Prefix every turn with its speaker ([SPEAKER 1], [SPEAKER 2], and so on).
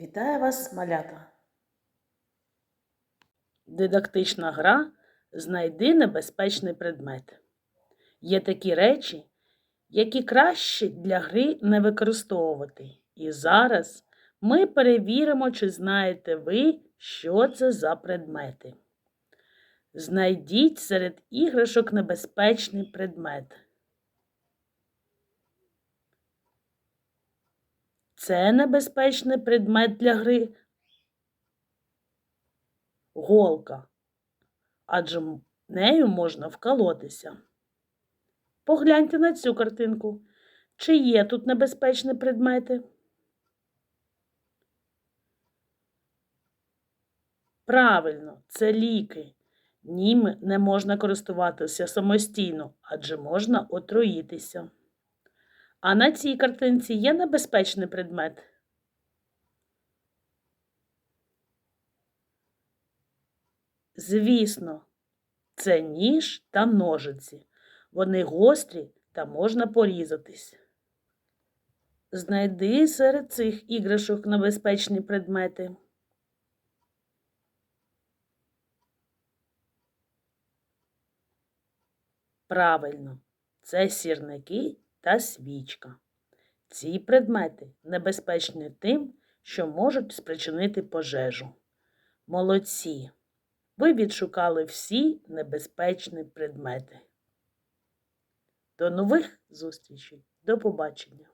[SPEAKER 1] Вітаю вас, малята! Дидактична гра Знайди небезпечний предмет. Є такі речі, які краще для гри не використовувати. І зараз ми перевіримо, чи знаєте ви, що це за предмети. Знайдіть серед іграшок небезпечний предмет. Це небезпечний предмет для гри. Голка. Адже нею можна вколотися. Погляньте на цю картинку. Чи є тут небезпечні предмети? Правильно, це ліки. Ними не можна користуватися самостійно, адже можна отруїтися. А на цій картинці є небезпечний предмет. Звісно, це ніж та ножиці. Вони гострі та можна порізатись. Знайди серед цих іграшок небезпечні предмети. Правильно, це сірники та свічка. Ці предмети небезпечні тим, що можуть спричинити пожежу. Молодці! Ви відшукали всі небезпечні предмети. До нових зустрічей. До побачення!